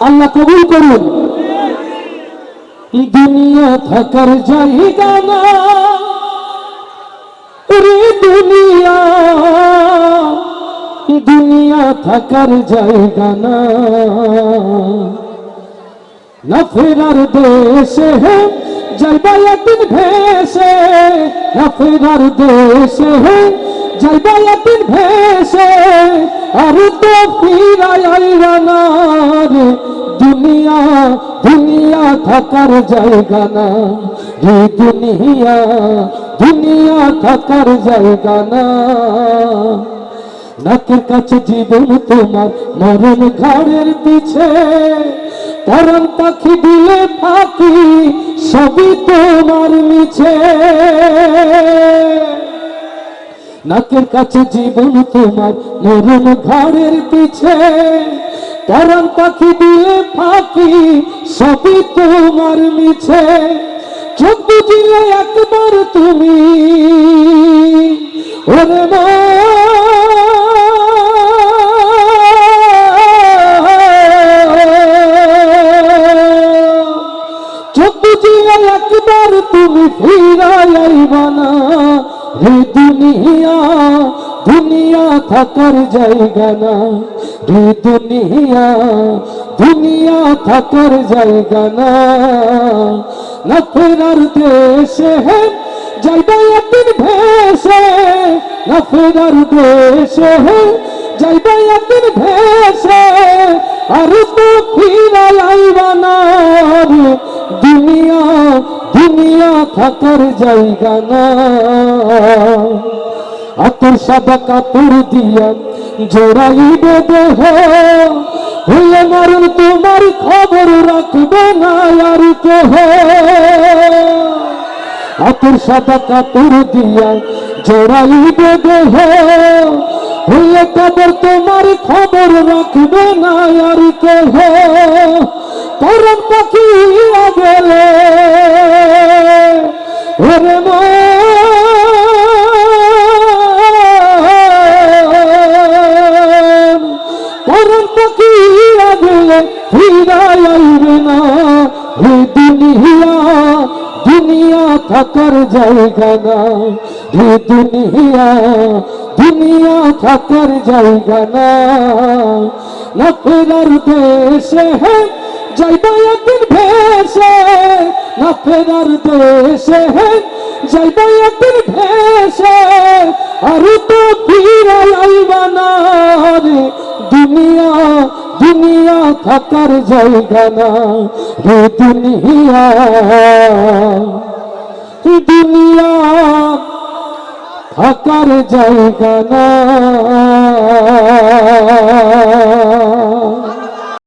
আল্লাহ কবুল করুন। দুনিয়া থাকার জায়গা না। দুনিয়া দুনিয়া থাকার জায়গা না। না ফেরার দেশে যাইবা একদিন ভেসে, না দেশে একদিন ভেসে, আর তো ফিরাই আইরা না দুনিয়া দুনিয়া থাকার জায়গা না। রে দুনিয়া দুনিয়া থাকার জায়গা না। নাকের কাছে জীবন তোমার মরণ ঘরের পিছে। পরম পাখি দিলে পাখি, সবই তোমার মিছে নাকের কাছে জীবন তোমার মরণ ঘরের পিছে। পরম পাখি দিলে পাখি, সবই তোমার মিছে। চোখ বুঝিলে একবার তুমি, ওরে চোখ বুঝিয়া একবার তুমি ফিরাই আইবানা রে দুনিয়া দুনিয়া থাকার জায়গা না। রে দুনিয়া দুনিয়া থাকার জায়গা না। না দেশে যাইবা একদিন ভেসে, না ফেরার দেশে যাইবা একদিন ভেসে, আর থাকার জায়গা না আতর সাদা কাপড় দিয়া জোড়াইবে দেহ। হইলে মারুন তোমার খবর রাখবে না আর কেহ। আতর সাদা কাপড় দিয়া জোড়াইবে দেহ। হইলে কবর তোমার খবর রাখবে না আর কেহ। পরম পাখি গেলে ফিরাই আইবে না। হে দুনিয়া দুনিয়া থাকার জায়গা না। হে দুনিয়া দুনিয়া থাকার জায়গা না। না ফেরার দেশে দেশে যাইবা একদিন তো ফিরাই না। থাকার জায়গা না রে দুনিয়া। দুনিয়া থাকার জায়গা না।